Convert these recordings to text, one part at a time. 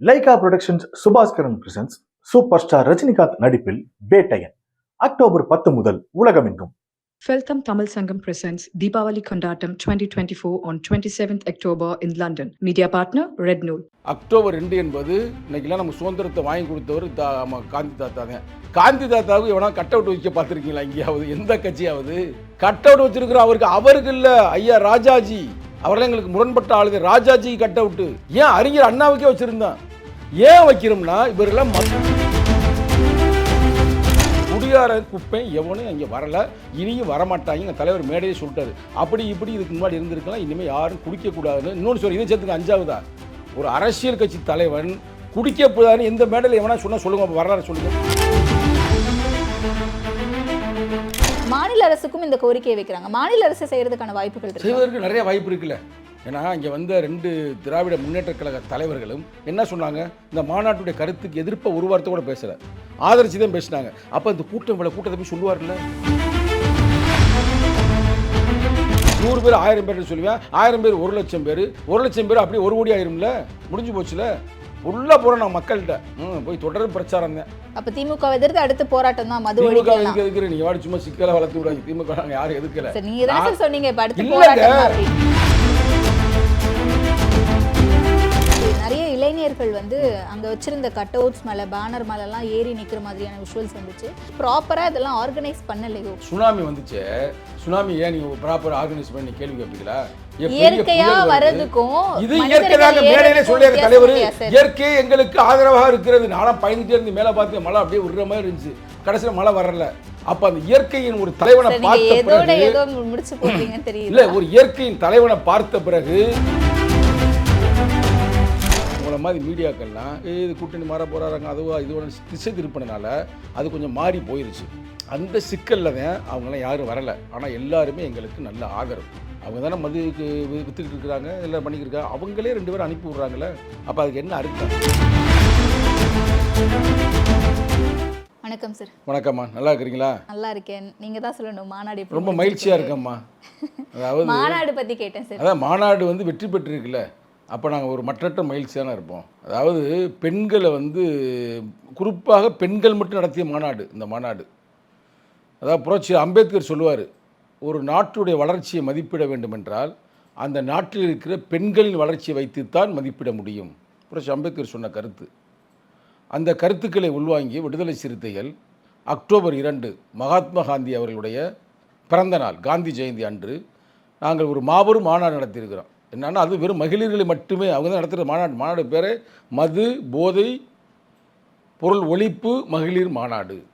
Lyca productions Subaskaran presents super star Rajinikanth நடிப்பில் Vettaiyan. October பத்து முதல் உலகமெங்கும். Feltham Tamil Sangam presents Deepavali Kondatam 2024 on 27th October in London. Media partner Red Nool. October ரெண்டு என்பது இன்னைக்கெல்லாம் நம்ம சுதந்திரத்தை வாங்கி கொடுத்தவர் தா ஆமா, காந்தி தாத்தா தான் காந்தி தாத்தாவுக்கு எவனா கட் அவுட் வைக்க பார்த்துருக்கீங்களா? எங்கேயாவது எந்த கட்சியாவது? கட் அவுட் வச்சிருக்கிற அவருக்கு அவருக்கு இல்லை ஐயா ராஜாஜி. அவரெல்லாம் எங்களுக்கு முரண்பட்ட ஆளுங்க ராஜாஜி கட் அவுட்டு ஏன் அறிஞர் அண்ணாவுக்கே வச்சிருந்தான்? ஏன் வைக்கிறோம்னா இவரெல்லாம் ம- குடியார குப்பை எவனும் இங்கே வரல. இனியும் வரமாட்டாங்க. எங்கள் தலைவர் மேடையே சொல்லிட்டாரு. அப்படி இப்படி இதுக்கு முன்னாடி இருந்திருக்கலாம். இனிமேல் யாரும் குடிக்கக்கூடாதுன்னு இன்னொன்று சொல்லி இதை சேர்த்துக்கு அஞ்சாவதா? ஒரு அரசியல் கட்சி தலைவன் குடிக்கக்கூடாதுன்னு எந்த மேடையில் எவனா சொன்னால் சொல்லுங்க வரலாறு சொல்லுங்கள் மாநில அரசுக்கும் இந்த கோரிக்கையை வைக்கிறாங்க. மாநில அரசு செய்யறதுக்கான வாய்ப்புகள் செய்வதற்கு நிறைய வாய்ப்பு இருக்குல்ல. ஏன்னா இங்கே வந்த ரெண்டு திராவிட முன்னேற்றக் கழக தலைவர்களும் என்ன சொன்னாங்க? இந்த மாநாட்டுடைய கருத்துக்கு எதிர்ப்ப ஒரு வார்த்தை கூட பேசல. ஆதரிச்சு தான் பேசினாங்க. அப்போ இந்த கூட்டம் இவ்வளோ கூட்டத்தை போய் சொல்லுவார்ல நூறு பேர் ஆயிரம் பேர் சொல்லுவேன். ஆயிரம் பேர் ஒரு லட்சம் பேர். ஒரு லட்சம் பேர் அப்படியே ஒரு கோடி ஆயிரும்ல? முடிஞ்சு போச்சுல? உள்ள போகிறோம் நான் மக்கள்கிட்ட. ம் போய் தொடர் பிரச்சாரம் தான். அப்ப திமுக எதிர்த்து அடுத்து போராட்டம் தான் மது திமுக எதுக்கு எதுக்குற நீங்க வாடி சும்மா சிக்கலை வளர்த்து விடாங்க திமுக நாங்கள் யாரும் எதுக்கல சரி நீங்க தானே சொன்னீங்க இப்ப அடுத்து. போராட்டம். நிறைய இளைஞர்கள் வந்து அங்க வச்சிருந்த கட் அவுட்ஸ் மேல பேனர் மேல எல்லாம் ஏறி நிக்கிற மாதிரியான விஷுவல்ஸ் வந்துச்சு. ப்ராப்பரா இதெல்லாம் ஆர்கனைஸ் பண்ணலையோ? சுனாமி வந்துச்சு. சுனாமி ஏன் நீங்க ப்ராப்பர் ஆர்கனைஸ் பண்ணி கேள்வி கேட்பீங்களா? இயற்கையா? வர்றதுக்கும் இது இயற்கையாக மேடையிலே வித்தியாசம் தலைவர்? இயற்கை எங்களுக்கு ஆதரவாக இருக்கிறது நானும் பயந்துட்டே இருந்து மேலே பார்த்து மழை அப்படியே விடுற மாதிரி இருந்துச்சு கடைசியில் மழை வரல அப்ப அந்த இயற்கையின் ஒரு தலைவனை பார்த்த பிறகு இல்ல ஒரு இயற்கையின் தலைவனை பார்த்த பிறகு உங்களை மாதிரி மீடியாக்கள்லாம் "ஏய், இது கூட்டணி மாற போறாங்க அதுவா இதுவா திசை திருப்பினால அது கொஞ்சம் மாறி போயிருச்சு. அந்த சிக்கல்ல தான் அவங்களாம் யாரும் வரல. ஆனா எல்லாருமே எங்களுக்கு நல்ல ஆதரவு. அவங்க தானே மதுக்கு வி- வித்துக்கிட்டு இருக்கிறாங்க எல்லாம் பண்ணிக்கிட்டு இருக்காங்க. அவங்களே ரெண்டு பேரும் அனுப்பி விட்றாங்களே அப்போ அதுக்கு என்ன அர்த்தம்? வணக்கம் சார் வணக்கம்மா. நல்லா இருக்கிறீங்களா? நல்லா இருக்கேன். நீங்க தான் சொல்லணும் மாநாடு ரொம்ப மகிழ்ச்சியாக இருக்கேம்மா. அதாவது மாநாடு பத்தி கேட்டேன் சார் அதான் மாநாடு வந்து வெற்றி பெற்றிருக்குல்ல. அப்போ நாங்கள் ஒரு மற்றற்ற மகிழ்ச்சியான இருப்போம். அதாவது பெண்களை வந்து குறிப்பாக பெண்கள் மட்டும் நடத்திய மாநாடு இந்த மாநாடு. அதாவது புரட்சி அம்பேத்கர் சொல்லுவார் ஒரு நாட்டுடைய வளர்ச்சியை மதிப்பிட வேண்டுமென்றால் அந்த நாட்டில் இருக்கிற பெண்களின் வளர்ச்சியை வைத்துத்தான் மதிப்பிட முடியும். புரட்சி அம்பேத்கர் சொன்ன கருத்து. அந்த கருத்துக்களை உள்வாங்கி விடுதலை சிறுத்தைகள் அக்டோபர் இரண்டு மகாத்மா காந்தி அவர்களுடைய பிறந்த நாள் காந்தி ஜெயந்தி அன்று நாங்கள் ஒரு மாபெரும் மாநாடு நடத்தியிருக்கிறோம். என்னன்னா அது வெறும் மகளிர்களை மட்டுமே அவங்க தான் நடத்துகிற மாநாடு. மாநாடு பேர் மது போதை பொருள் ஒழிப்பு மகளிர் மாநாடு.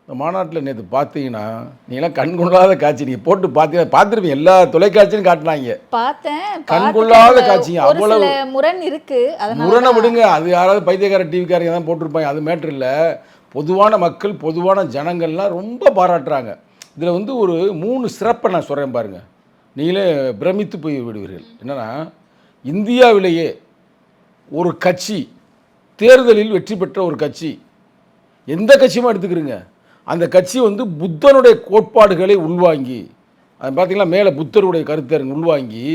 இந்த மாநாட்டில் நேற்று பார்த்தீங்கன்னா நீங்களாம் கண்கொள்ளாத காட்சி. நீங்கள் போட்டு பார்த்தீங்கன்னா பார்த்துருப்பீங்க. எல்லா தொலைக்காட்சியும் காட்டினாங்க. பார்த்தேன். கண்கொள்ளாத காட்சிங்க, அவ்வளவு- முரண் இருக்கு. அதனால முரணை விடுங்க. அது யாராவது பைத்தியக்கார டிவிக்காரங்க தான் போட்டிருப்பாங்க. அது மேட்ரு இல்லை. பொதுவான மக்கள் பொதுவான ஜனங்கள்லாம் ரொம்ப பாராட்டுறாங்க. இதில் வந்து ஒரு மூணு சிறப்பை நான் சொல்கிறேன் பாருங்க. நீங்களே பிரமித்து போய் விடுவீர்கள். என்னென்னா இந்தியாவிலேயே ஒரு கட்சி தேர்தலில் வெற்றி பெற்ற ஒரு கட்சி எந்த கட்சியுமா எடுத்துக்கிறீங்க? அந்த கட்சி வந்து புத்தனுடைய கோட்பாடுகளை உள்வாங்கி அது பார்த்திங்கன்னா மேலே புத்தருடைய கருத்தை உள்வாங்கி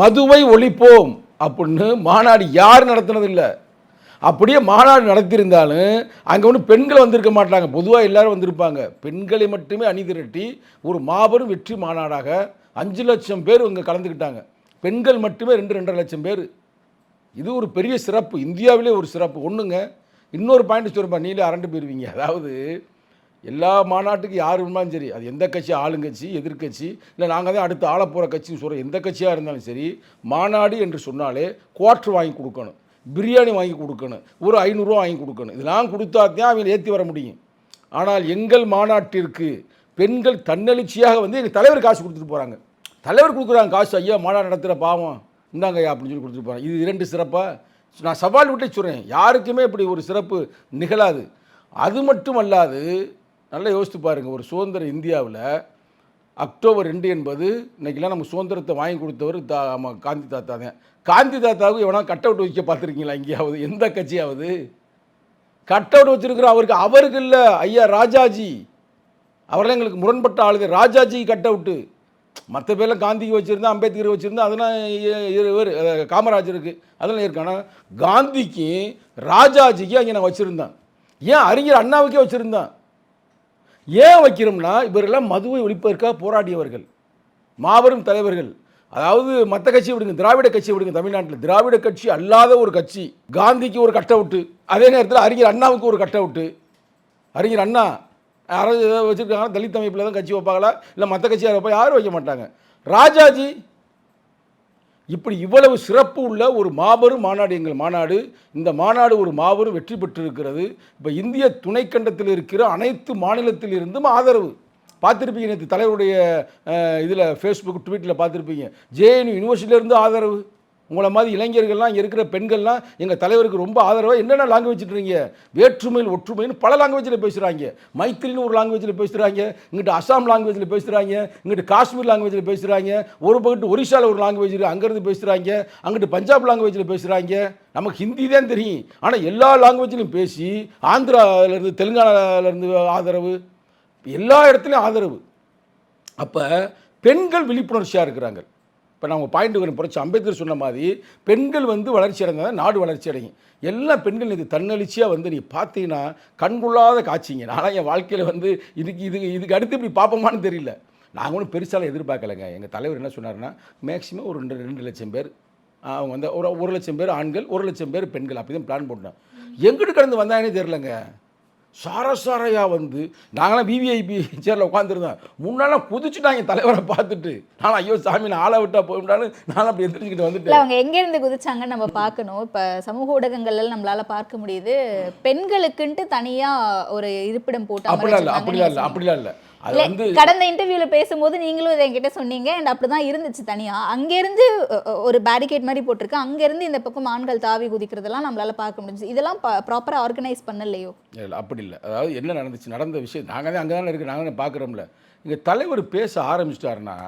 மதுவை ஒழிப்போம் அப்படின்னு மாநாடு யார் நடத்தினதில்லை. அப்படியே மாநாடு நடத்தியிருந்தாலும் அங்கே ஒன்றும் பெண்கள் வந்திருக்க மாட்டாங்க. பொதுவாக எல்லாரும் வந்திருப்பாங்க. பெண்களை மட்டுமே அணி திரட்டி ஒரு மாபெரும் வெற்றி மாநாடாக அஞ்சு லட்சம் பேர் இங்கே கலந்துக்கிட்டாங்க. பெண்கள் மட்டுமே ரெண்டு ரெண்டரை லட்சம் பேர். இது ஒரு பெரிய சிறப்பு. இந்தியாவிலே ஒரு சிறப்பு. ஒன்றுங்க இன்னொரு பாயிண்ட் சொல்லுப்பா நீங்களே அரண்டு போயிருவீங்க. அதாவது எல்லா மாநாட்டுக்கு யார் இருந்தாலும் சரி அது எந்த கட்சி ஆளுங்கட்சி எதிர்க்கட்சி இல்லை நாங்கள் தான் அடுத்து ஆள போகிற கட்சின்னு சொல்கிறோம் எந்த கட்சியாக இருந்தாலும் சரி மாநாடு என்று சொன்னாலே குவார்ட்ரு வாங்கி கொடுக்கணும். பிரியாணி வாங்கி கொடுக்கணும். ஒரு ஐநூறுரூவா வாங்கி கொடுக்கணும். இதெல்லாம் கொடுத்தா தான் அவங்க ஏற்றி வர முடியும். ஆனால் எங்கள் மாநாட்டிற்கு பெண்கள் தன்னெழுச்சியாக வந்து எங்கள் தலைவர் காசு கொடுத்துட்டு போகிறாங்க தலைவர் கொடுக்குறாங்க காசு ஐயா மாநாடு நடத்துகிற பாவம். இந்தாங்க ஐயா அப்படின்னு சொல்லி கொடுத்துட்டு இது இரண்டு சிறப்பாக நான் சவால் விட்டே சொல்கிறேன் யாருக்குமே இப்படி ஒரு சிறப்பு நிகழாது. அது மட்டும் அல்லாது நல்லா யோசித்து பாருங்கள் ஒரு சுதந்திர இந்தியாவில் அக்டோபர் ரெண்டு என்பது இன்றைக்கெல்லாம் நம்ம சுதந்திரத்தை வாங்கி கொடுத்தவர் தா நம்ம காந்தி தாத்தா தான். காந்தி தாத்தாவுக்கு எவனா கட் அவுட் வைக்க பார்த்துருக்கீங்களா எங்கேயாவது எந்த கட்சியாவது? கட் அவுட் வச்சிருக்கிற அவருக்கு அவருக்கு இல்லை ஐயா ராஜாஜி. அவரெல்லாம் எங்களுக்கு முரண்பட்ட ஆளுங்க. Rajaji cut out. மற்ற பேர்லாம் காந்திக்கு வச்சுருந்தா அம்பேத்கர் வச்சுருந்தா அதெல்லாம் இவர் காமராஜருக்கு அதெல்லாம் இருக்கு. ஆனால் காந்திக்கு ராஜாஜிக்கு அங்கே நான் வச்சுருந்தேன் ஏன் அறிஞர் அண்ணாவுக்கே வச்சுருந்தேன் ஏன் வைக்கிறோம்னா இவரெல்லாம் மதுவை ஒழிப்பதற்காக போராடியவர்கள். மாபெரும் தலைவர்கள். அதாவது மற்ற கட்சி விடுங்க திராவிட கட்சி விடுங்க தமிழ்நாட்டில். திராவிட கட்சி அல்லாத ஒரு கட்சி. காந்திக்கு ஒரு கட் அவுட்டு அதே நேரத்தில் அறிஞர் அண்ணாவுக்கு ஒரு கட் அவுட்டு அறிஞர் அண்ணா யாராவது ஏதாவது வச்சுருக்காங்க தலித் அமைப்பில் தான் கட்சி வைப்பாங்களா? இல்லை மற்ற கட்சியாக யாரும் வைப்பா யாரும் வைக்க மாட்டாங்க. ராஜாஜி இப்படி இவ்வளவு சிறப்பு உள்ள ஒரு மாபெரும் மாநாடு எங்கள் மாநாடு இந்த மாநாடு ஒரு மாபெரும் வெற்றி பெற்றிருக்கிறது. இப்போ இந்திய துணைக்கண்டத்தில் இருக்கிற அனைத்து மாநிலத்தில் இருந்தும் ஆதரவு. பார்த்துருப்பீங்க நேற்று தலைவருடைய இதில் ஃபேஸ்புக் ட்வீட்டில் பார்த்துருப்பீங்க. ஜேஎன்யூ யூனிவர்சிட்டியிலேருந்து ஆதரவு. உங்களை மாதிரி இளைஞர்கள்லாம் இருக்கிற பெண்கள்லாம் எங்கள் தலைவருக்கு ரொம்ப ஆதரவாக என்னென்ன லாங்குவேஜ் இருக்கீங்க வேற்றுமையில் ஒற்றுமைன்னு பல லாங்குவேஜில் பேசுகிறாங்க மைத்திரின்னு ஒரு லாங்குவேஜில் பேசுகிறாங்க இங்கிட்ட அசாம் லாங்குவேஜில் பேசுகிறாங்க இங்கிட்டு காஷ்மீர் லாங்குவேஜில் பேசுகிறாங்க ஒரு பக்கத்து ஒரிசாவில் ஒரு லாங்குவேஜ் இருக்குது அங்கேருந்து பேசுகிறாங்க அங்கிட்டு பஞ்சாப் லாங்குவேஜில் பேசுகிறாங்க நமக்கு ஹிந்தி தான் தெரியும். ஆனால் எல்லா லாங்குவேஜிலும் பேசி ஆந்திராவிலேருந்து தெலுங்கானாவிலேருந்து ஆதரவு எல்லா இடத்துலையும் ஆதரவு. அப்போ பெண்கள் விழிப்புணர்ச்சியாக இருக்கிறாங்க. இப்போ நான் உங்கள் பாயிண்ட் வரேன் புரட்சி அம்பேத்கர் சொன்ன மாதிரி பெண்கள் வந்து வளர்ச்சி அடைந்தால் தான் நாடு வளர்ச்சி அடையும். எல்லா பெண்கள் இது தன்னெழுச்சியாக வந்து நீ பார்த்தீங்கன்னா கண்கொள்ளாத காட்சிங்க. நானும் என் வாழ்க்கையில் வந்து இதுக்கு இது இதுக்கு அடுத்து இப்படி பார்ப்போமான்னு தெரியல. நாங்கள் ஒன்றும் பெருசாலாம் எதிர்பார்க்கலைங்க. எங்கள் தலைவர் என்ன சொன்னார்னா மேக்ஸிமம் ஒரு ரெண்டு ரெண்டு லட்சம் பேர் அவங்க வந்து ஒரு ஒரு லட்சம் பேர் ஆண்கள் ஒரு லட்சம் பேர் பெண்கள். அப்படி தான் பிளான் போட்டோம் எங்கிட்டு கடந்து வந்தாங்கன்னே தெரிலங்க சாரசாரையா வந்து நாங்களாம் விவிஐபி சேரில் உட்காந்துருந்தோம் முன்னாலாம் குதிச்சுட்டாங்க தலைவரை பார்த்துட்டு. நான் ஐயோ சாமி நான் ஆளை விட்டா போயிட்டான்னு நான் அப்படி எந்திரிச்சுக்கிட்டு வந்துட்டேன். அவங்க எங்க இருந்து குதிச்சாங்கன்னு நம்ம பார்க்கணும். இப்ப சமூக ஊடகங்கள்ல நம்மளால பார்க்க முடியுது. பெண்களுக்குன்ட்டு தனியா ஒரு இருப்பிடம் போட்டு அப்படிலாம் இல்லை அப்படிலாம் இல்லை அப்படிலாம் இல்லை. கடந்த இன்டர்வியூல பேசும்போது நீங்களும் இதை என்கிட்ட சொன்னீங்க. அண்ட் அப்படிதான் இருந்துச்சு தனியா. அங்க இருந்து அ, அ, ஒரு பேரிகேட் மாதிரி போட்டிருக்கு. அங்க இருந்து இந்த பக்கம் ஆண்கள் தாவி குதிக்கிறதெல்லாம் நம்மளால பார்க்க முடிஞ்சு இதெல்லாம் ப்ராப்பரா ஆர்கனைஸ் பண்ணலையோ? இல்லை அப்படி இல்லை. அதாவது என்ன நடந்துச்சு? நடந்த விஷயம் நாங்கள் தான் அங்கே தானே இருக்கு நாங்கள் தானே பார்க்குறோம்ல. இங்கே தலைவர் பேச ஆரம்பிச்சிட்டாருன்னா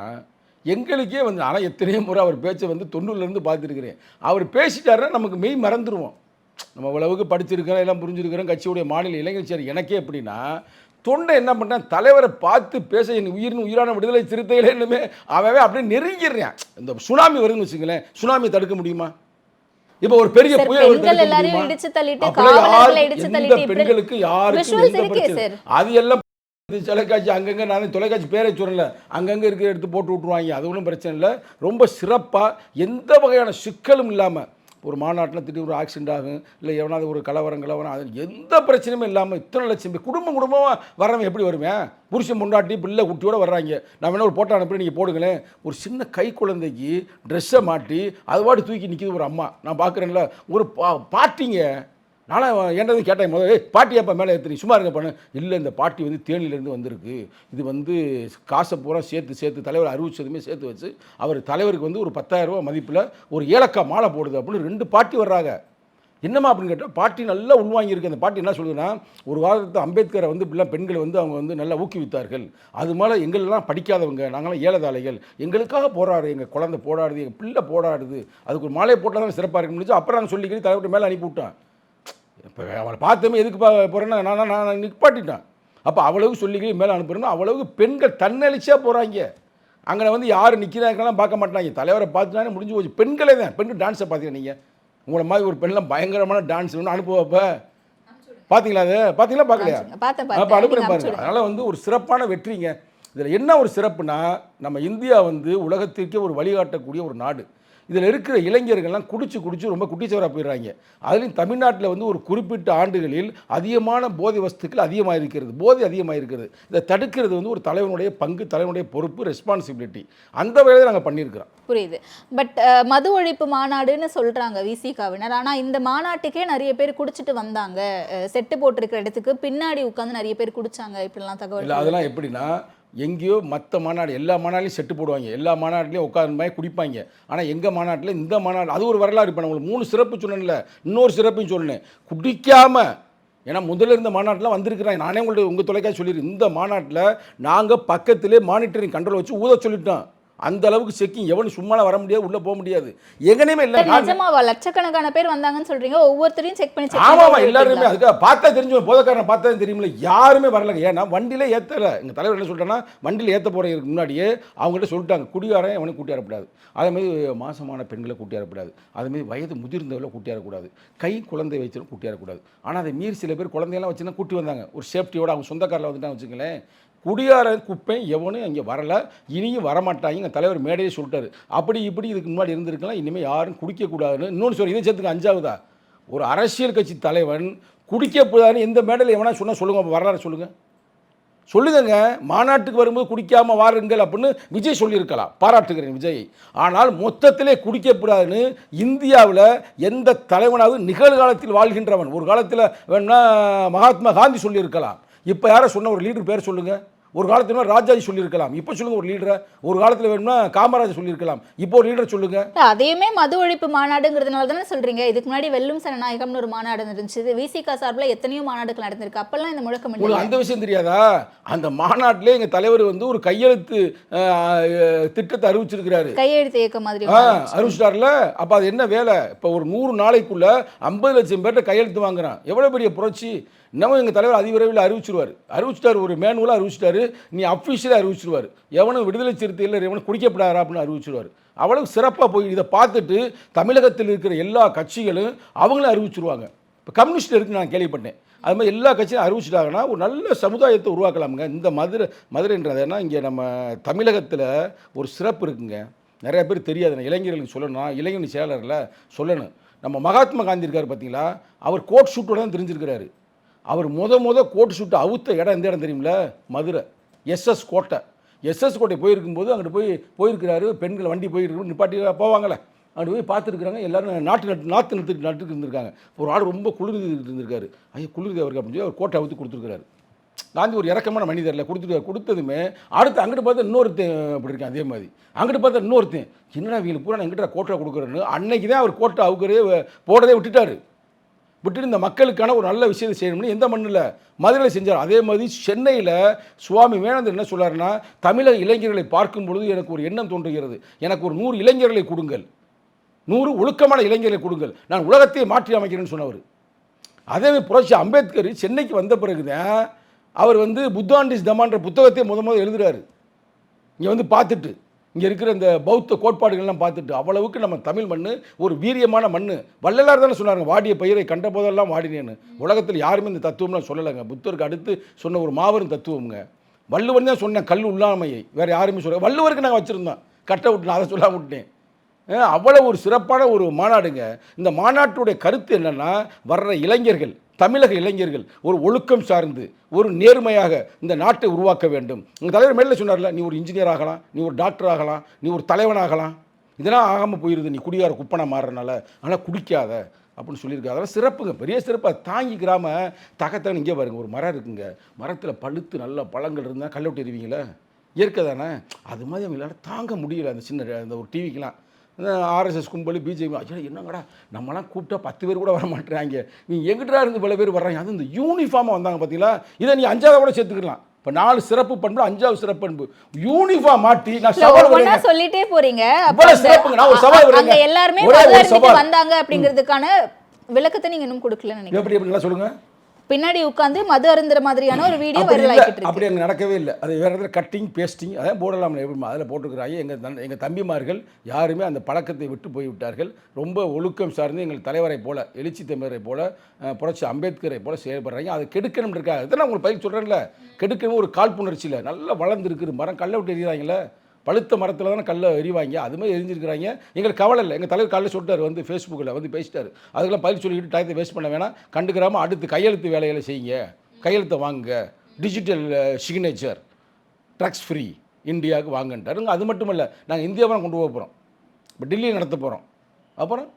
எங்களுக்கே வந்து ஆனால் எத்தனையோ முறை அவர் பேச்சை வந்து தொண்ணூறுலேருந்து பார்த்துருக்கிறேன். அவர் பேசிட்டாருன்னா நமக்கு மெய் மறந்துடுவோம் நம்ம இவ்வளவுக்கு படிச்சிருக்கிறோம் எல்லாம் புரிஞ்சிருக்கிறோம் கட்சியுடைய மாநில இளைஞர் எனக்கே எப்படின்னா தொண்டை என்ன பண்ணுறேன் தலைவரை பார்த்து பேச என் உயிரின் உயிரான விடுதலை சிறுத்தைகளே என்னமே அவன் அப்படியே நெருங்கிடுறான். இந்த சுனாமி வருதுன்னு வச்சுங்களேன் சுனாமி தடுக்க முடியுமா? இப்போ ஒரு பெரிய புயல் பெண்களுக்கு சார். அது எல்லாம் தொலைக்காட்சி அங்கங்கே நான் தொலைக்காட்சி பேரை சொல்லல. அங்கங்கே இருக்கிற எடுத்து போட்டு விட்ருவாங்க அது ஒன்றும் பிரச்சனை இல்லை. ரொம்ப சிறப்பாக எந்த வகையான சிக்கலும் இல்லாமல் ஒரு மாநாட்டில் திடீர் ஒரு ஆக்சிடென்ட் ஆகும் இல்லை எவனாவது ஒரு கலவரம் கலவரம் அது எந்த பிரச்சனையும் இல்லாமல் இத்தனை லட்சம் பேர் குடும்பம் குடும்பமாக வரவன் எப்படி வருவேன் புருஷன் முண்டாட்டி பிள்ளை குட்டியோடு வர்றாங்க. நான் வேணா ஒரு போட்டோ அனுப்பி நீங்கள் போடுங்களேன். ஒரு சின்ன கை குழந்தைக்கு ட்ரெஸ்ஸை மாட்டி அதுபாட்டு தூக்கி நிற்கிது ஒரு அம்மா. நான் பார்க்குறேன்ல ஒரு பா பாட்டிங்க நானும் என்னது கேட்டேன் முதல்ல ஏய் பாட்டி அப்போ மேலே ஏற்றுறீங்க சும்மா இருக்க பண்ணு. இல்லை இந்த பாட்டி வந்து தேனியிலேருந்து வந்திருக்கு. இது வந்து காசை பூரா சேர்த்து சேர்த்து தலைவர் அறிவிச்சதுமே சேர்த்து வச்சு அவர் தலைவருக்கு வந்து ஒரு 10000 மதிப்பில் ஒரு ஏலக்காய் மாலை போடுது அப்படின்னு ரெண்டு பாட்டி வர்றாங்க. என்னம்மா? அப்படின்னு கேட்டால் பாட்டி நல்லா உள்வாங்கியிருக்கு அந்த பாட்டி என்ன சொல்லுதுன்னா ஒரு வாரத்தை அம்பேத்கரை வந்து இப்படிலாம் பெண்களை வந்து அவங்க வந்து நல்லா ஊக்குவித்தார்கள். அது மேலே எங்களெல்லாம் படிக்காதவங்க நாங்களாம் ஏலதாளைகள் எங்களுக்காக போராடு எங்கள் குழந்தை போராடுது எங்கள் பிள்ளை போராடுது. அதுக்கு ஒரு மாலையை போட்டால் தான் சிறப்பாக இருக்க முடிஞ்சு அப்புறம் நாங்கள் சொல்லிக்கிட்டு தலைவர்கிட்ட மேலே அனுப்பி விட்டேன் இப்போ அவளை பார்த்தோமே எதுக்கு போகிறேன்னா நான் நான் நிற்பாட்டிட்டேன் அப்போ அவ்வளவு சொல்லிக்கிட்டு மேலே அனுப்புறேன்னா அவ்வளவு பெண்கள் தன்னெழுச்சியாக போகிறாங்க அங்கே வந்து யார் நிற்கிறாங்கலாம் பார்க்க மாட்டாங்க. தலைவரை பார்த்துட்டானே முடிஞ்சு போச்சு. பெண்களே தான். பெண்கள் டான்ஸை பார்த்தீங்க நீங்கள் உங்களை மாதிரி ஒரு பெண்லாம் பயங்கரமான டான்ஸ் ஒன்று அனுப்புவப்ப பார்த்தீங்களா அது? பார்த்தீங்களா பார்க்கலையா அப்போ அனுப்புறேன் நீங்க பாருங்க. அனுப்பிச்சு அதனால் வந்து ஒரு சிறப்பான வெற்றிங்க. இதில் என்ன ஒரு சிறப்புனா நம்ம இந்தியா வந்து உலகத்திற்கே ஒரு வழிகாட்டக்கூடிய ஒரு நாடு. இதில் இருக்கிற இளைஞர்கள்லாம் குடிச்சு குடிச்சு ரொம்ப குட்டிச்சவராக போயிடுறாங்க. அதுலேயும் தமிழ்நாட்டில் வந்து ஒரு குறிப்பிட்ட ஆண்டுகளில் அதிகமான போதை வஸ்துக்கள் அதிகமாக இருக்கிறது. போதை அதிகமாக இருக்கிறது. இதை தடுக்கிறது வந்து ஒரு தலைவனுடைய பங்கு தலைவனுடைய பொறுப்பு ரெஸ்பான்சிபிலிட்டி அந்த வேலையை நாங்கள் பண்ணியிருக்கிறோம். புரியுது. பட் மது ஒழிப்பு மாநாடுன்னு சொல்றாங்க விசிகாவினர். ஆனா இந்த மாநாட்டுக்கே நிறைய பேர் குடிச்சிட்டு வந்தாங்க. செட்டு போட்டிருக்கிற இடத்துக்கு பின்னாடி உட்கார்ந்து நிறைய பேர் குடிச்சாங்க. இப்படிலாம் தகவல் இல்லை அதெல்லாம் எப்படின்னா எங்கேயோ மற்ற மாநாடு எல்லா மாநாட்டிலையும் செட்டு போடுவாங்க. எல்லா மாநாட்டிலையும் உட்காந்து குடிப்பாங்க. ஆனால் எங்கள் மாநாட்டில் இந்த மாநாடு அது ஒரு வரலாறு இப்போ நான் உங்களுக்கு மூணு சிறப்பு சொன்னேன்ல. இன்னொரு சிறப்பும் சொன்னேன் குடிக்காமல் ஏன்னா முதல்ல இருந்த மாநாட்டில் வந்திருக்கிறாங்க. நானே உங்கள்ட்ட உங்கள் தொலைக்காட்சி சொல்லியிருக்கேன். இந்த மாநாட்டில் நாங்கள் பக்கத்திலே மானிட்டரிங் கண்ட்ரோல் வச்சு ஊத சொல்லிட்டோம். அந்த அளவுக்கு செக்கிங் எவனும் சும்மாலாம் வர முடியாது உள்ளே போக முடியாது. எங்கனையுமே இல்லை நிஜமாவா லட்சக்கணக்கான பேர் வந்தாங்கன்னு சொல்றீங்க ஒவ்வொருத்தரையும் செக் பண்ணி ஆமாம் எல்லாருமே? அதுக்காக பார்த்தா தெரிஞ்சு போதக்காரனை பார்த்தா தெரியுமில்ல யாருமே வரலங்க. ஏன்னா வண்டியிலே ஏற்றலை எங்கள் தலைவர் என்ன சொல்லிட்டேன்னா வண்டியில் ஏற்ற போகிறதுக்கு முன்னாடியே அவங்ககிட்ட சொல்லிட்டாங்க குடியாரன் அவனை கூட்டி வரக்கூடாது. அதேமாதிரி மாசமான பெண்களை கூட்டி வரக்கூடாது. அதேமாதிரி வயது முதிர்ந்தவர்களை கூட்டி வரக்கூடாது. கை குழந்தை வச்சு கூட்டி வரக்கூடாது. ஆனால் அதை மீறி சில பேர் குழந்தையெல்லாம் வச்சுன்னா கூட்டி வந்தாங்க. ஒரு சேஃப்டியோட அவங்க சொந்தக்காரில் வந்துட்டாங்க வச்சுங்களேன் குடியார குப்பை எவனும் இங்கே வரல இனியும் வரமாட்டாங்க. எங்கள் தலைவர் மேடையே சொல்லிட்டாரு. அப்படி இப்படி இதுக்கு முன்னாடி இருந்திருக்கலாம் இனிமேல் யாரும் குடிக்கக்கூடாதுன்னு. இன்னொன்று சொல்லி இதை சேர்த்துக்கு அஞ்சாவதா? ஒரு அரசியல் கட்சி தலைவன் குடிக்கக்கூடாதுன்னு எந்த மேடையில் எவனா சொன்னால் சொல்லுங்க வரலாறு சொல்லுங்கள் சொல்லுங்கங்க மாநாட்டுக்கு வரும்போது குடிக்காமல் வாருங்கள் அப்படின்னு விஜய் சொல்லியிருக்கலாம் பாராட்டுகிறேன் விஜய். ஆனால் மொத்தத்திலே குடிக்கக்கூடாதுன்னு இந்தியாவில் எந்த தலைவனாவது நிகழ்காலத்தில் வாழ்கின்றவன். ஒரு காலத்தில் வேணும்னா மகாத்மா காந்தி சொல்லியிருக்கலாம். இப்போ யாரை சொன்ன ஒரு லீடர் பேர் சொல்லுங்கள் ஒரு காலத்தில் ராஜாஜி சொல்லியிருக்கலாம். இப்போ சொல்லுங்கள் ஒரு லீடரை ஒரு காலத்தில் வேணும்னா காமராஜர் சொல்லியிருக்கலாம். இப்போ ஒரு லீடர் சொல்லுங்கள் இல்ல, அதையுமே மது ஒழிப்பு மாநாடுங்கிறதுனால தானே சொல்றீங்க. இதுக்கு முன்னாடி வெல்லும் சனநாயகம்னு ஒரு மாநாடு நடந்துச்சு விசிகா சார்பில் எத்தனையோ மாநாடுகள் நடந்திருக்கு. அப்பெல்லாம் இந்த முழக்கம் உங்களுக்கு அந்த விஷயம் தெரியாதா? அந்த மாநாட்டிலே எங்கள் தலைவர் வந்து ஒரு கையெழுத்து திட்டத்தை அறிவிச்சிருக்கிறாரு. கையெழுத்து இயக்கம் மாதிரி. அறிவிச்சிட்டார்ல? அப்போ அது என்ன வேலை? இப்போ ஒரு நூறு நாளைக்குள்ள ஐம்பது லட்சம் பேர்கிட்ட கையெழுத்து வாங்குறான். எவ்வளோ பெரிய புரட்சி? இன்னமும் எங்கள் தலைவர் அதிவிரைவில் அறிவிச்சிருவார். அறிவிச்சிட்டார் ஒரு மேனுவலாக அறிவிச்சிட்டாரு. நீ அஃபிஷியலாக அறிவிச்சிருவார். எவனும் விடுதலை சிறுத்தையில் எவனும் குடிக்கப்படாரா அப்படின்னு அறிவிச்சிருவார். அவ்வளவு சிறப்பாக போய் இதை பார்த்துட்டு தமிழகத்தில் இருக்கிற எல்லா கட்சிகளும் அவங்களும் அறிவிச்சிருவாங்க. இப்போ கம்யூனிஸ்ட் இருக்குன்னு நான் கேள்விப்பட்டேன். அது மாதிரி எல்லா கட்சியும் அறிவிச்சிட்டாங்கன்னா ஒரு நல்ல சமுதாயத்தை உருவாக்கலாமுங்க. இந்த மதுரை மதுரைன்றதுனா இங்கே நம்ம தமிழகத்தில் ஒரு சிறப்பு இருக்குங்க. நிறைய பேர் தெரியாது. நான் இளைஞர்களுக்கு சொல்லணும் இளைஞர் செயலரில் சொல்லணும். நம்ம மகாத்மா காந்தி இருக்கார் பார்த்தீங்களா அவர் கோட் ஷூட்டோட தான் தெரிஞ்சிருக்கிறாரு. அவர் முத முத கோட் ஷூட்டை அவுத்த இடம் எந்த இடம் தெரியுமில? மதுரை. எஸ்எஸ் கோட்டை. எஸ்எஸ் கோட்டை போயிருக்கும்போது அங்கிட்டு போய் போயிருக்கிறாரு பெண்கள் வண்டி போயிருக்கு நிப்பாட்டி போவாங்களே. அங்கே போய் பார்த்துருக்குறாங்க எல்லாரும் நாட்டு நட்டு நாற்று நட்டு நட்டுக்கு இருந்திருக்காங்க. ஒரு ஆள் ரொம்ப குளிர் இருந்திருக்காரு ஐயோ குளிர் அவருக்கு அப்படின்னு சொல்லி அவர் கோட்டை அவுத்து கொடுத்துருக்காரு காந்தி ஒரு இறக்கமான மனிதரில் கொடுத்துட்டு கொடுத்ததுமே அடுத்து அங்கிட்டு பார்த்தா இன்னொருத்தன் அப்படி இருக்கான் அதே மாதிரி. அங்கிட்டு பார்த்தா இன்னொருத்தன் என்னடா வீடு பூரா நான் எங்கிட்ட கோட்டை கொடுக்குறேன்னு அன்னைக்கு தான் அவர் கோட்டை அவுக்கிறதே போடவே விட்டுட்டாரு. விட்டுட்டு இந்த மக்களுக்கான ஒரு நல்ல விஷயத்தை செய்யணும்னு எந்த மண்ணில் மதுரையில் செஞ்சார் அதே மாதிரி சென்னையில் சுவாமி வேணந்தர் என்ன சொல்கிறாருன்னா தமிழக இளைஞர்களை பார்க்கும் பொழுது எனக்கு ஒரு எண்ணம் தோன்றுகிறது. எனக்கு ஒரு நூறு இளைஞர்களை கொடுங்கள். நூறு ஒழுக்கமான இளைஞர்களை கொடுங்கள். நான் உலகத்தை மாற்றி அமைக்கிறேன்னு சொன்னவர். அதே மாதிரி புரட்சி அம்பேத்கர் சென்னைக்கு வந்த பிறகுதான் அவர் வந்து புத்தாண்டிஸ் தமான்ற புத்தகத்தை முத முதல் எழுதுறாரு. இங்கே வந்து பார்த்துட்டு. இங்கே இருக்கிற இந்த பௌத்த கோட்பாடுகள்லாம் பார்த்துட்டு அவ்வளவுக்கு நம்ம தமிழ் மண் ஒரு வீரியமான மண் வள்ளலார் தானே சொன்னாங்க வாடிய பயிரை கண்ட போதெல்லாம் வாடினேன்னு. உலகத்தில் யாருமே இந்த தத்துவம்லாம் சொல்லலைங்க. புத்தருக்கு அடுத்து சொன்ன ஒரு மாபெரும் தத்துவம்ங்க. வள்ளுவர் தான் சொன்ன கல் உள்ளாமையை. வேறு யாருமே சொல்ல வள்ளுவருக்கு நாங்கள் வச்சுருந்தோம். கட்ட விட்டு நான் அதை சொல்லாம விட்டேன் அவ்வளோ ஒரு சிறப்பான ஒரு மாநாடுங்க. இந்த மாநாட்டுடைய கருத்து என்னென்னா வர்ற இளைஞர்கள் தமிழக இளைஞர்கள் ஒரு ஒழுக்கம் சார்ந்து ஒரு நேர்மையாக இந்த நாட்டை உருவாக்க வேண்டும். உங்கள் தலைவர் மேலே சொன்னார்ல நீ ஒரு இன்ஜினியர் ஆகலாம் நீ ஒரு டாக்டர் ஆகலாம் நீ ஒரு தலைவனாகலாம் இதெல்லாம் ஆகாமல் போயிருது நீ குடியார குப்பனை மாறுறனால. ஆனால் குடிக்காத. அப்படின்னு சொல்லியிருக்கா அதெல்லாம் சிறப்புங்க பெரிய சிறப்பு. அதை தாங்கிக்கிறாம தகத்தான் இங்கே பாருங்க ஒரு மரம் இருக்குங்க. மரத்தில் பழுத்து நல்ல பழங்கள் இருந்தால் கல்லை விட்டு எறிவீங்களே? இயற்கை தானே? அது மாதிரி அவங்களால தாங்க முடியல அந்த சின்ன அந்த ஒரு டிவிக்கெலாம் ஆர்எஸ்எஸ் கும்பல் பிஜேபி ஐயா என்னங்கடா நம்மலாம் கூப்பிட்டா பத்து பேர் கூட வர மாட்டேறாங்க நீ எங்கிட்டா இருந்து பல பேர் வர்றாங்க அது இந்த யூனிஃபார்மாக வந்தாங்க பார்த்தீங்களா இதை நீ அஞ்சாவது கூட சேர்த்துக்கலாம் இப்போ நாலு சிறப்பு பண்பு அஞ்சாவது சிறப்பு பண்பு யூனிஃபார்ம் மாட்டி நான் சவால். சொல்லிட்டே போறீங்க சிறப்புங்க. நான் ஒரு சவால் அங்க. எல்லாருமே. வந்தாங்க அப்படிங்கிறதுக்கான விளக்கத்தை நீங்க இன்னும் கொடுக்கலன்னு நினைக்கிறேன் எப்படி எப்படிலாம் சொல்லுங்க பின்னாடி உட்கார்ந்து மது அருந்துற மாதிரியான ஒரு வீடியோ வைரல் ஆகிட்டு அப்படி அங்கே நடக்கவே இல்லை. அது வேறு இடத்துல கட்டிங் பேஸ்டிங் அதான் போடலாம் எப்படி அதில் போட்டுக்கிறாங்க எங்கள் தன் எங்கள் தம்பிமார்கள் யாருமே அந்த பழக்கத்தை விட்டு போய் விட்டார்கள். ரொம்ப ஒழுக்கம் சார்ந்து எங்கள் தலைவரை போல எழுச்சி தமிழரை போல புரட்சி அம்பேத்கரை போல செயல்படுறாங்க. அதை கெடுக்கணும் இருக்காங்க. நான் உங்களுக்கு பயிர் சொல்கிறேன்ல கெடுக்கணும் ஒரு காழ்ப்புணர்ச்சியில் நல்லா வளர்ந்துருக்கு மரம் கல்லை விட்டு எறிகிறாங்களே. பழுத்த மரத்தில் தானே கல்லை எறிவாங்க? அதுமாதிரி எரிஞ்சிருக்கிறாங்க. எங்களுக்கு கவலை இல்லை. எங்கள் தலைவர் காலையில் சொல்லிட்டார் வந்து ஃபேஸ்புக்கில் வந்து பேசிட்டார். அதுக்கெல்லாம் பதில் சொல்லிக்கிட்டு டயத்தை வேஸ்ட் பண்ண வேணாம். கண்டுக்கிறாமல் அடுத்து கையெழுத்து வேலைகளை செய்யுங்க. கையெழுத்தை வாங்குங்க. டிஜிட்டல் சிக்னேச்சர் ட்ரக்ஸ் ஃப்ரீ இந்தியாவுக்கு வாங்கன்ட்டாருங்க அது மட்டும் இல்லை நாங்கள் இந்தியாவை கொண்டு போக போகிறோம் இப்போ டெல்லியை நடத்த போகிறோம் அப்புறம்?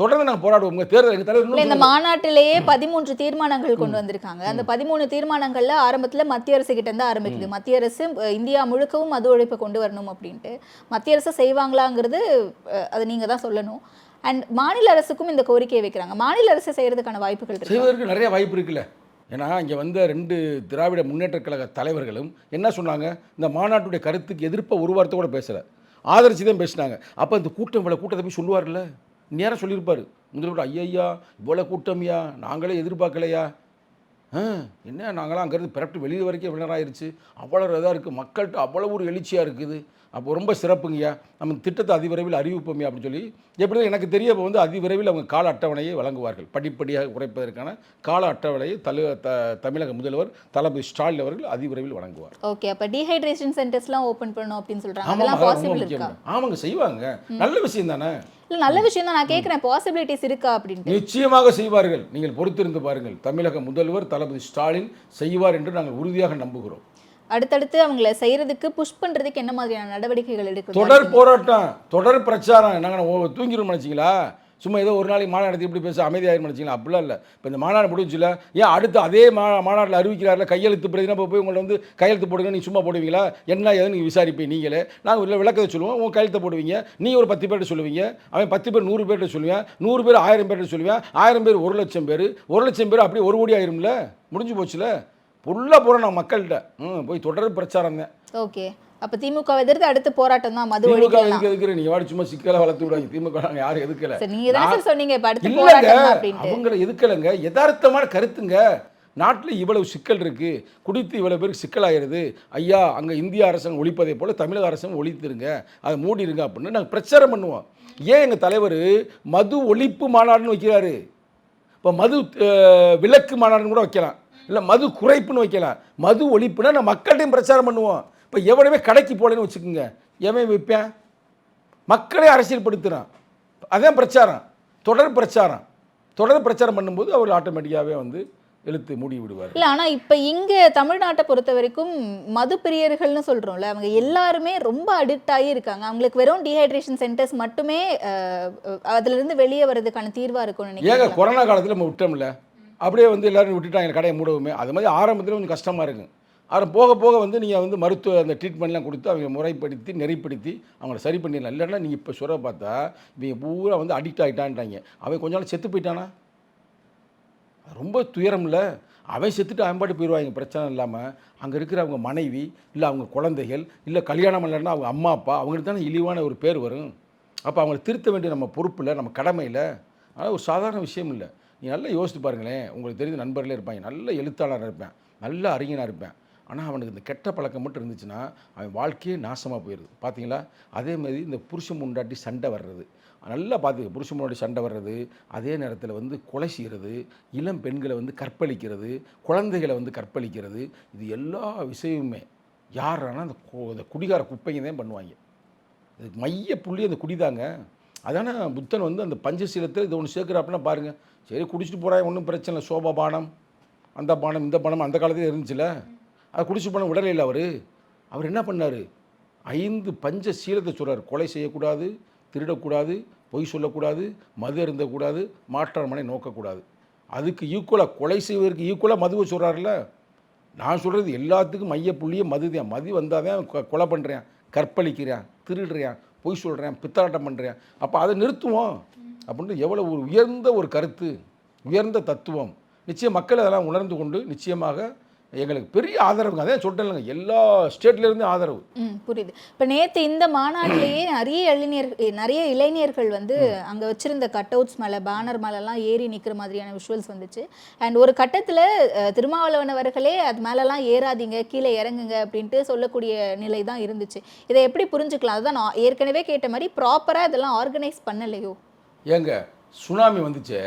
தொடர்ந்து நாங்கள் போராடுவோங்க தேர்தல் எங்கள் தலைவர் இந்த மாநாட்டிலேயே பதிமூன்று தீர்மானங்கள் கொண்டு வந்திருக்காங்க. அந்த பதிமூணு தீர்மானங்கள்ல ஆரம்பத்துல மத்திய அரசு கிட்ட இருந்து ஆரம்பிக்குது. மத்திய அரசு இந்தியா முழுக்கவும் மது ஒழிப்பை கொண்டு வரணும் அப்படின்ட்டு. மத்திய அரசு செய்வாங்களாங்கிறது அது நீங்க தான் சொல்லணும். அண்ட் மாநில அரசுக்கும் இந்த கோரிக்கையை வைக்கிறாங்க. மாநில அரசு செய்யறதுக்கான வாய்ப்புகள் செய்வதற்கு நிறைய வாய்ப்பு இருக்குல்ல. ஏன்னா இங்கே வந்த ரெண்டு திராவிட முன்னேற்றக் கழக தலைவர்களும் என்ன சொன்னாங்க? இந்த மாநாட்டுடைய கருத்துக்கு எதிர்ப்பாக ஒரு வார்த்தை கூட பேசலை. ஆதரிச்சு தான் பேசினாங்க. அப்போ இந்த கூட்டம் இவ்வளோ கூட்டத்தை போய் சொல்லுவார்ல நேரம் சொல்லியிருப்பார். முதல்வர் ஐயா இவ்வளோ கூட்டம்யா நாங்களே எதிர்பார்க்கலையா? என்ன நாங்களாம் அங்கேருந்து பிறப்பிட்டு வெளியே வரைக்கும் வினராயிருச்சு அவ்வளோ இதாக இருக்குது மக்கள்கிட்ட அவ்வளோ ஒரு எழுச்சியாக இருக்குது. அப்போ ரொம்ப சிறப்புங்கய்யா. நம்ம திட்டத்தை அதிவிரைவில் அறிவிப்போம்யா அப்படின்னு சொல்லி எப்படி எனக்கு தெரிய வந்து அதிவிரைவில் அவங்க கால அட்டவணையை வழங்குவார்கள். படிப்படியாக குறைப்பதற்கான கால அட்டவணையை தலு த தமிழக முதல்வர் தளபதி ஸ்டாலின் அவர்கள் அதிவிரைவில் வழங்குவார். ஓகே அப்ப டீஹைட்ரேஷன் சென்டர்ஸ்லாம் ஓபன் பண்ணணும் அப்படின்னு இருக்கா? ஆமாங்க செய்வாங்க. நல்ல விஷயம் தானே? இல்ல நல்ல விஷயம் தான் நான் கேக்குறேன். பாசிபிலிட்டிஸ் இருக்கா அப்படின்ட்டு. நிச்சயமாக செய்வார்கள். நீங்கள் பொறுத்திருந்து பாருங்கள். தமிழக முதல்வர் தளபதி ஸ்டாலின் செய்வார் என்று நாங்கள் உறுதியாக நம்புகிறோம். அடுத்தடுத்து அவங்கள செய்யறதுக்கு புஷ் பண்றதுக்கு என்ன மாதிரியான நடவடிக்கைகள் எடுக்கிறது தொடர் போராட்டம் தொடர் பிரச்சாரம். நாங்கள் தூங்கிடும் நினச்சிங்களா? சும்மா ஏதோ ஒரு நாளைக்கு மாநாடு நடத்தி இப்படி பேச அமைதியாயிரும் நினச்சிங்களா? அப்படிலாம் இல்லை. இப்போ இந்த மாநாடு முடிஞ்சில ஏன் அடுத்து அதே மா மாநாட்டில் அறிவிக்கிறாரில் கையெழுத்து பிரதினா இப்போ போய் உங்களை வந்து கையெழுத்து போடுங்க நீ சும்மா போடுவீங்களா? என்ன ஏதுன்னு நீங்கள் விசாரிப்பீங்க நீங்களே. நாங்கள் இல்லை விளக்கத்தை சொல்லுவோம் உங்கள் கையெழுத்து போடுவீங்க நீ ஒரு பத்து பேர்கிட்ட சொல்லுவீங்க அவன் பத்து பேர் நூறு பேர்கிட்ட சொல்லுவேன் நூறு பேர் ஆயிரம் பேர்கிட்ட சொல்லுவேன் ஆயிரம் பேர் ஒரு லட்சம் பேர் ஒரு லட்சம் பேர் அப்படியே ஒரு கோடி ஆயிரும்ல? முடிஞ்சு போச்சுல? ஃபுல்லாக போகிறேன் நான் மக்கள்கிட்ட. ம் போய் தொடர் பிரச்சாரம் தான். ஓகே. அப்ப திமுக எதிர்த்து அடுத்து போராட்டம் தான் மது திமுக எதுக்கு எதுக்குற நீ வாடி சும்மா சிக்கலை வளர்த்து விடாங்க திமுக யாரும் எதுக்கல. நீங்க தானே சொன்னீங்க இப்ப அடுத்து போராட்டம் அப்படின்ட்டு. அவங்கள எதுக்கலைங்க? யதார்த்தமான கருத்துங்க. நாட்டில் இவ்வளவு சிக்கல் இருக்கு. குடித்து இவ்வளவு பேருக்கு சிக்கலாயிருது. ஐயா அங்கே இந்திய அரசாங்கம் ஒழிப்பதை போல தமிழக அரசாங்கம் ஒழித்துருங்க. அதை மூடிருங்க அப்படின்னு நாங்கள் பிரச்சாரம் பண்ணுவோம். ஏன் எங்கள் தலைவர் மது ஒழிப்பு மாநாடுன்னு வைக்கிறாரு? இப்போ மது விலக்கு மாநாடுன்னு கூட வைக்கலாம். இல்லை மது குறைப்புன்னு வைக்கலாம். மது ஒழிப்புனா நான் மக்கள்கிட்டையும் பிரச்சாரம் பண்ணுவோம். இப்போ எவனுமே கடைக்கு போகலன்னு வச்சுக்கோங்க. எவன் வைப்பேன் மக்களே அரசியல்படுத்துகிறான் அதான் பிரச்சாரம். தொடர் பிரச்சாரம். தொடர் பிரச்சாரம் பண்ணும்போது அவர் ஆட்டோமேட்டிக்காகவே வந்து இழுத்து மூடி விடுவார். இல்ல ஆனா இப்ப இங்க தமிழ்நாட்டை பொறுத்த வரைக்கும் மது பிரியர்கள்னு சொல்றோம்ல அவங்க எல்லாருமே ரொம்ப அடிக்ட் ஆகி இருக்காங்க. அவங்களுக்கு வெறும் டீஹைட்ரேஷன் சென்டர்ஸ் மட்டுமே அஹ், அஹ், அதுல இருந்து வெளியே வர்றதுக்கான தீர்வா இருக்கும்னு ஏங்க நினைக்கிறேன் கொரோனா காலத்தில் நம்ம விட்டோம்ல அப்படியே வந்து எல்லாரும் விட்டுட்டாங்க கடையை மூடவுமே. அது மாதிரி ஆரம்பத்தில் கொஞ்சம் கஷ்டமாக இருக்கும் ஆனால் போக போக வந்து நீங்கள் வந்து மருத்துவ அந்த ட்ரீட்மெண்ட்லாம் கொடுத்து அவங்க முறைப்படுத்தி நெறிப்படுத்தி அவங்கள சரி பண்ணிடலாம். இல்லைன்னா நீங்கள் இப்போ சொல்ல பார்த்தா இவங்க பூரா வந்து அடிக்ட் ஆகிட்டான்ட்டாங்க அவன் கொஞ்ச நாள் செத்து போயிட்டானா? ரொம்ப ரொம்ப இல்லை. அவன் செத்துட்டு அவன்பாட்டு போயிடுவாங்க பிரச்சனை இல்லாமல் அங்கே இருக்கிற அவங்க மனைவி இல்லை அவங்க குழந்தைகள் இல்லை கல்யாணம் இல்லைன்னா அவங்க அம்மா அப்பா அவங்களுக்கு தானே இழிவான ஒரு பேர் வரும். அப்போ அவங்கள திருத்த வேண்டிய நம்ம பொறுப்பில் நம்ம கடமையில் ஆனால் ஒரு சாதாரண விஷயம் இல்லை. நீ நல்லா யோசித்து பாருங்களேன். உங்களுக்கு தெரிஞ்ச நண்பர்களே இருப்பாங்க. நல்ல எழுத்தாளராக இருப்பேன். நல்ல அறிஞனாக இருப்பேன். ஆனால் அவனுக்கு இந்த கெட்ட பழக்கம் மட்டும் இருந்துச்சுன்னா அவன் வாழ்க்கையே நாசமாக போயிடுது பார்த்தீங்களா அதே மாதிரி இந்த புருஷன் முண்டாட்டி சண்டை வர்றது. நல்லா பார்த்துக்க புருஷன் முன்னாடி சண்டை வர்றது அதே நேரத்தில் வந்து கொலை செய்கிறது இளம் பெண்களை வந்து கற்பழிக்கிறது குழந்தைகளை வந்து கற்பழிக்கிறது இது எல்லா விஷயமுமே. யாரானா அந்த இந்த குடிகார குப்பைங்க தான் பண்ணுவாங்க. இது மைய புள்ளி அந்த குடிதாங்க அதான புத்தன் வந்து அந்த பஞ்சசீலத்தில் இது ஒன்று சேர்க்குறாப்புனா பாருங்கள் சரி குடிச்சிட்டு போகிறாங்க ஒன்றும் பிரச்சனை இல்லை. சோபா பானம் அந்த பானம் இந்த பானம் அந்த காலத்தில் இருந்துச்சுல்ல அதை குடிச்சு போன விடலை இல்லை அவர். அவர் என்ன பண்ணார்? ஐந்து பஞ்ச சீலத்தை சொல்கிறார் கொலை செய்யக்கூடாது திருடக்கூடாது பொய் சொல்லக்கூடாது மது அருந்தக்கூடாது மாற்றார் மனை நோக்கக்கூடாது. அதுக்கு ஈக்குவலாக கொலை செய்வதற்கு ஈக்குவலாக மதுவை சொல்கிறார்ல நான் சொல்கிறது எல்லாத்துக்கும் மைய புள்ளியே மது தான். மது வந்தால் தான் கொ- கொலை பண்ணுறேன் கற்பழிக்கிறேன் திருடுறேன் பொய் சொல்கிறேன் பித்தலாட்டம் பண்ணுறேன் அப்போ அதை நிறுத்துவோம். அப்படின்ட்டு எவ்வளோ ஒரு உயர்ந்த ஒரு கருத்து உயர்ந்த தத்துவம். நிச்சயம் மக்கள் அதெல்லாம் உணர்ந்து கொண்டு நிச்சயமாக எங்களுக்கு பெரிய ஆதரவுங்க. அதே சொல்லிட்டேன்லங்க எல்லா ஸ்டேட்லேருந்தும் ஆதரவு. ம் புரியுது. இப்போ நேத்து இந்த மாநாட்டிலேயே நிறைய இளைஞர் நிறைய இளைஞர்கள் வந்து அங்க வச்சிருந்த கட் அவுட்ஸ் மேல பேனர் மேலெல்லாம் ஏறி நிக்கிற மாதிரியான விஷுவல்ஸ் வந்துச்சு. அண்ட் ஒரு கட்டத்துல அஹ், திருமாவளவன் அவர்களே அது மேலெல்லாம் ஏறாதீங்க கீழே இறங்குங்க அப்படின்ட்டு சொல்லக்கூடிய நிலை தான் இருந்துச்சு. இதை எப்படி புரிஞ்சுக்கலாம்? அதுதான் நான் ஏற்கனவே கேட்ட மாதிரி ப்ராப்பரா இதெல்லாம் ஆர்கனைஸ் பண்ணலையோ? ஏங்க சுனாமி வந்துச்சு.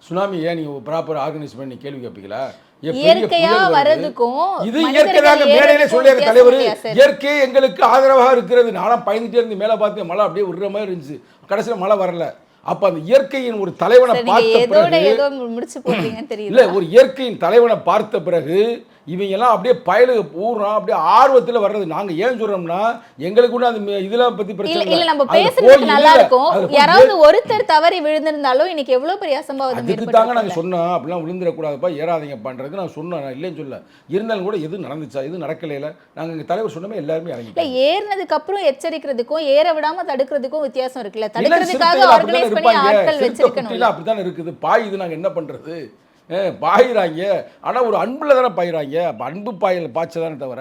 சுனாமி ஏன் நீங்கள் ப்ராப்பர் ஆர்கனைஸ் பண்ணி கேள்வி கேட்பீங்களா இயற்கையா? வர்றதுக்கும் இது மனிதர்கள் இயற்கை தாங்க மேடையிலே ஏறுறதுக்கும் சொல்லியாரு வித்தியாசம் தலைவர்? இயற்கை எங்களுக்கு ஆதரவாக இருக்கிறது. நானும் பயந்துட்டே இருந்து மேலே பார்த்து மழை அப்படியே விடுற மாதிரி இருந்துச்சு. கடைசியில் மழை வரல. அப்ப அந்த இயற்கையின் ஒரு தலைவனை பார்த்த பிறகு இல்ல ஒரு இயற்கையின் தலைவனை பார்த்த பிறகு இவங்க எல்லாம் அப்படியே பயலுக பூரா அப்படியே ஆர்வத்துல வர்றது. நாங்க ஏன் சொல்றோம்னா எங்களுக்கு கூட அந்த இதெல்லாம் பத்தி இல்ல பிரச்சனை இல்ல நம்ம போய் நல்லா இல்ல, இருக்கும். யாராவது ஒருத்தர் தவறி விழுந்திருந்தாலும் இன்னைக்கு எவ்வளவு பெரிய அசம்பாவிதம் அதுக்கு தாங்க நாங்கள் சொன்னோம். அப்படிலாம் விழுந்துடக்கூடாதுப்பா ஏறாதீங்கப்பான்றதுக்கு நான் சொன்னேன் நான் இல்லைன்னு சொல்ல இருந்தாலும் கூட எதுவும் நடந்துச்சா? எதுவும் நடக்கலையில நாங்கள் எங்கள் தலைவர் சொன்னமே எல்லாருமே இல்ல இறங்கிட்டோம் ஏறினதுக்கு அப்புறம் எச்சரிக்கிறதுக்கும் ஏற விடாம தடுக்கிறதுக்கும் வித்தியாசம் இருக்குல்ல. இல்ல, தடுக்கிறதுக்காக ஆர்கனைஸ் பண்ணி. ஆட்கள் வச்சிருக்கணும். அப்படித்தானே இருக்குது. பாய் இது நாங்கள் என்ன பண்றது? பாயிறாங்க. ஆனால் ஒரு அன்பில் தானே பாயிறாங்க. அப்போ அன்பு பாயில் பாய்ச்சதானே தவிர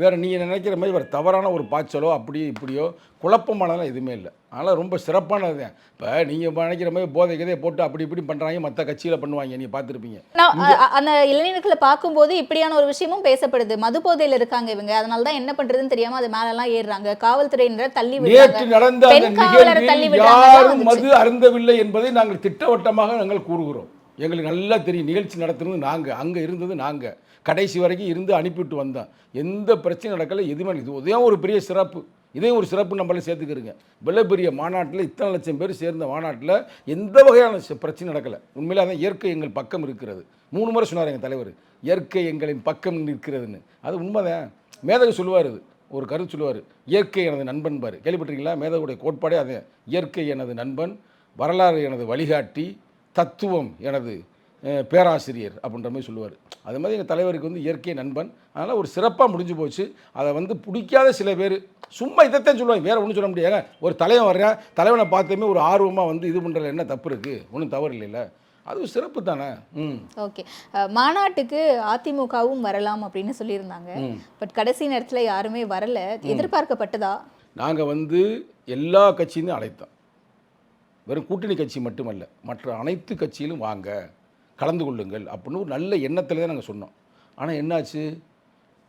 வேறு நீங்கள் நினைக்கிற மாதிரி வேறு தவறான ஒரு பாய்ச்சலோ அப்படியோ இப்படியோ குழப்பமானதெல்லாம் எதுவுமே இல்லை. அதனால் ரொம்ப சிறப்பானது. தான் இப்போ நீங்கள் நினைக்கிற மாதிரி போதை கதையை போட்டு அப்படி இப்படி பண்ணுறாங்க மற்ற கட்சியில் பண்ணுவாங்க. நீங்கள் பார்த்துருப்பீங்க. அந்த இளைஞர்களை பார்க்கும்போது இப்படியான ஒரு விஷயமும் பேசப்படுது. மது போதையில இருக்காங்க இவங்க. அதனால தான் என்ன பண்றதுன்னு தெரியாம அது மேல எல்லாம் ஏறுறாங்க. காவல்துறையினரை தள்ளி நேற்று நடந்த யாரும் மது அருந்தவில்லை என்பதை நாங்கள் திட்டவட்டமாக நாங்கள் கூறுகிறோம். எங்களுக்கு நல்லா தெரியும். நிகழ்ச்சி நடத்துனது நாங்கள் அங்கே இருந்தது நாங்கள் கடைசி வரைக்கும் இருந்து அனுப்பிவிட்டு வந்தோம் எந்த பிரச்சனையும் நடக்கல எதுவுமே இது இதையும் ஒரு பெரிய சிறப்பு. இதையும் ஒரு சிறப்பு நம்மள சேர்த்துக்கிறங்க. இவ்வளோ பெரிய மாநாட்டில் இத்தனை லட்சம் பேர் சேர்ந்த மாநாட்டில் எந்த வகையான பிரச்சனை நடக்கலை. உண்மையிலே அதான் இயற்கை எங்கள் பக்கம் இருக்கிறது. மூணு முறை சொன்னார் எங்கள் தலைவர். இயற்கை எங்களின் பக்கம் நிற்கிறதுன்னு. அது உண்மைதான். மேதகு சொல்லுவார் இது. ஒரு கருத்து சொல்லுவார். இயற்கை எனது நண்பன் பாரு. கேள்விப்பட்டிருக்கீங்களா? மேதகுடைய கோட்பாடே அதே. இயற்கை எனது நண்பன் வரலாறு எனது வழிகாட்டி தத்துவம் எனது பேராசிரியர் அப்படின்ற மாதிரி சொல்லுவார். அது மாதிரி எங்கள் தலைவருக்கு வந்து இயற்கை நண்பன். அதனால் ஒரு சிறப்பாக முடிஞ்சு போச்சு. அதை வந்து பிடிக்காத சில பேர் சும்மா இதைத்தான் சொல்லுவாங்க வேறு ஒன்றும் சொல்ல முடியாது. ஒரு தலைவன் வர்றேன் தலைவனை பார்த்ததுமே ஒரு ஆர்வமாக வந்து இது பண்ணுறதுல என்ன தப்பு இருக்குது ஒன்றும் தவறு இல்லைல்ல. அது ஒரு சிறப்பு தானே? ம். ஓகே. மாநாட்டுக்கு அதிமுகவும் வரலாம் அப்படின்னு சொல்லியிருந்தாங்க. பட் கடைசி நேரத்துல யாருமே வரல. எதிர்பார்க்கப்பட்டதா? நாங்கள் வந்து எல்லா கட்சியும் அழைத்தோம். வெறும் கூட்டணி கட்சி மட்டுமல்ல மற்ற அனைத்து கட்சியிலும் வாங்க கலந்து கொள்ளுங்கள் அப்படின்னு ஒரு நல்ல எண்ணத்தில் தான் நாங்கள் சொன்னோம். ஆனால் என்னாச்சு?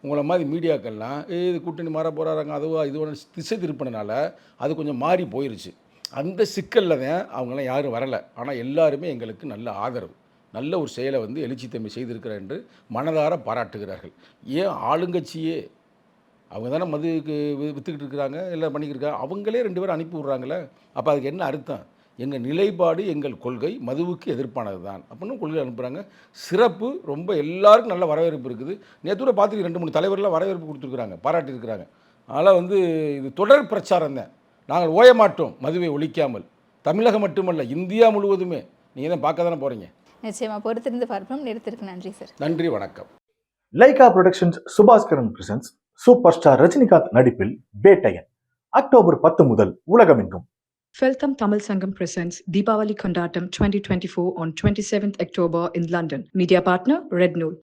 உங்களை மாதிரி மீடியாக்கள்லாம் ஏ இது கூட்டணி மாற போகிறாங்க அதுவாக இதுவா திசை திருப்பினால அது கொஞ்சம் மாறி போயிருச்சு. அந்த சிக்கலில் தான் அவங்களாம் யாரும் வரலை. ஆனால் எல்லாருமே எங்களுக்கு நல்ல ஆதரவு நல்ல ஒரு செயலை வந்து எழுச்சி தம்பி செய்திருக்கிறார் என்று மனதார பாராட்டுகிறார்கள். ஏன் ஆளுங்கட்சியே அவங்க தானே மதுக்கு வி- வித்துக்கிட்டு இருக்கிறாங்க எல்லாம் பண்ணிக்கிட்டு இருக்காங்க அவங்களே ரெண்டு பேரும் அனுப்பி விட்றாங்களே? அப்போ அதுக்கு என்ன அர்த்தம்? எங்கள் நிலைப்பாடு எங்கள் கொள்கை மதுவுக்கு எதிர்ப்பானது தான் அப்படின்னு கொள்கை அனுப்புகிறாங்க சிறப்பு ரொம்ப எல்லாருக்கும் நல்ல வரவேற்பு இருக்குது. நேற்று கூட பார்த்துட்டு ரெண்டு மூணு தலைவர்லாம் வரவேற்பு கொடுத்துருக்குறாங்க பாராட்டியிருக்கிறாங்க. அதனால் வந்து இது தொடர் பிரச்சாரம் தான். நாங்கள் ஓய மாட்டோம் மதுவை ஒழிக்காமல். தமிழகம் மட்டுமல்ல இந்தியா முழுவதுமே. நீங்கள் தான் பார்க்க தானே போகிறீங்க நிச்சயமா பொறுத்திருந்து பார்ப்போம். நிறுத்திற்கு நன்றி சார். நன்றி வணக்கம். Lyca productions Subaskaran presents super star Rajinikanth நடிப்பில் பேட்டையன் அக்டோபர் பத்து முதல் உலகமெங்கும். Feltham Tamil Sangam presents Deepavali Kondatam 2024 on 27th October in London. Media partner Red Nool.